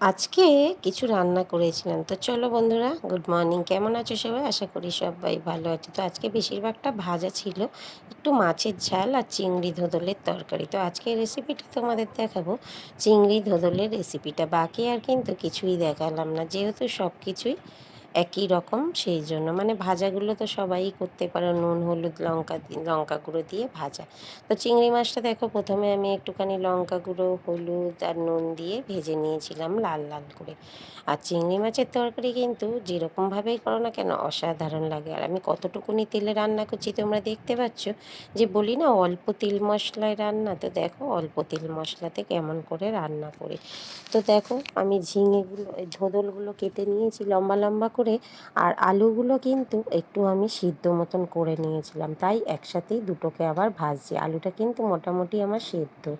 আজকে কিছু রান্না করেছিলাম। তো চলো বন্ধুরা গুড মর্নিং কেমন আছো সবাই? আশা করি সবাই ভালো আছে। তো আজকে বেশিরভাগটা ভাজা ছিল। একটু মাছের ঝাল আর চিংড়ি ধোদলের তরকারি। তো আজকে রেসিপিটা তোমাদের দেখাবো। চিংড়ি ধোদলের রেসিপিটা বাকি আর কিন্তু কিছুই দেখালাম না। যেহেতু সব কিছুই একই রকম, সেই জন্য। মানে ভাজাগুলো তো সবাই করতে পারো, নুন, হলুদ, লঙ্কা লঙ্কা গুঁড়ো দিয়ে ভাজা। তো চিংড়ি মাছটা দেখো, প্রথমে আমি একটুখানি লঙ্কা গুঁড়ো, হলুদ আর নুন দিয়ে ভেজে নিয়েছিলাম লাল লাল করে। আর চিংড়ি মাছের তরকারি কিন্তু যেরকমভাবেই করো না কেন, অসাধারণ লাগে। আর আমি কতটুকুনি তেলে রান্না করছি তোমরা দেখতে পাচ্ছ যে বলি না, অল্প তেল মশলায় রান্না। তো দেখো, অল্প তেল মশলাতে কেমন করে রান্না করি। তো দেখো, আমি ঝিঙেগুলো ধোদলগুলো কেটে নিয়েছি, লম্বা লম্বা করে আর আলুগুলো কিন্তু একটু আমি সিদ্ধ মতন করে নিয়েছিলাম। তাই একসাথেই দুটোকে আবার ভাজছি। আলুটা কিন্তু মোটামুটি আমার সেদ্ধ।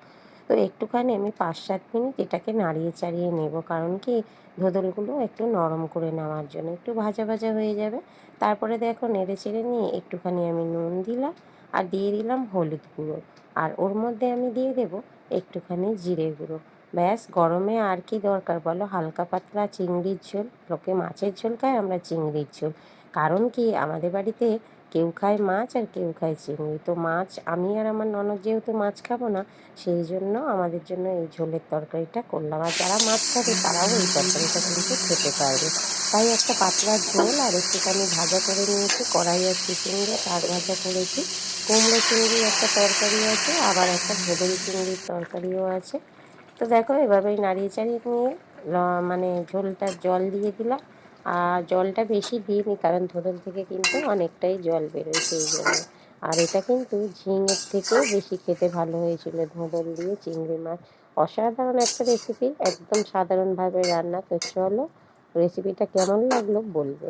তো একটুখানি আমি পাঁচ সাত মিনিট এটাকে নাড়িয়ে চাড়িয়ে নেব। কারণ কি? ধোদলগুলো একটু নরম করে নেওয়ার জন্য। একটু ভাজা ভাজা হয়ে যাবে। তারপরে দেখো, নেড়ে চেড়ে নিয়ে একটুখানি আমি নুন দিলাম আর দিয়ে দিলাম হলুদ গুঁড়ো। আর ওর মধ্যে আমি দিয়ে দেবো একটুখানি জিরে গুঁড়ো। ব্যাস, গরমে আর কি দরকার বলো? হালকা পাতলা চিংড়ির ঝোল। লোকে মাছের ঝোল খায়, আমরা চিংড়ির ঝোল। কারণ কি? আমাদের বাড়িতে কেউ খায় মাছ আর কেউ খায় চিংড়ি। তো মাছ, আমি আর আমার ননদ যেহেতু মাছ খাব না, সেই জন্য আমাদের জন্য এই ঝোলের তরকারিটা করলাম। আর যারা মাছ খাবে, তারাও এই তরকারিটা কিন্তু খেতে পারবে। তাই একটা পাতলা ঝোল আর একটুখানি ভাজা করে নিয়েছি, কড়াই আর চিচিঙ্গে, শাক ভাজা করেছি। কুমড়ো চিংড়ি একটা তরকারি আছে, আবার একটা ভোদল চিংড়ির তরকারিও আছে। তো দেখো এভাবেই নাড়িয়ে চাড়িয়ে নিয়ে মানে ঝোলটা জল দিয়ে দিলাম। আর জলটা বেশি দিইনি, কারণ ধোদল থেকে কিন্তু অনেকটাই জল বেরোয় সেই জন্য। আর এটা কিন্তু ঝিঙের থেকেও বেশি খেতে ভালো হয়েছিল ধোদল দিয়ে চিংড়ি মাছ। অসাধারণ একটা রেসিপি একদম সাধারণভাবে রান্না, তো চলো রেসিপিটা কেমন লাগল বলবে।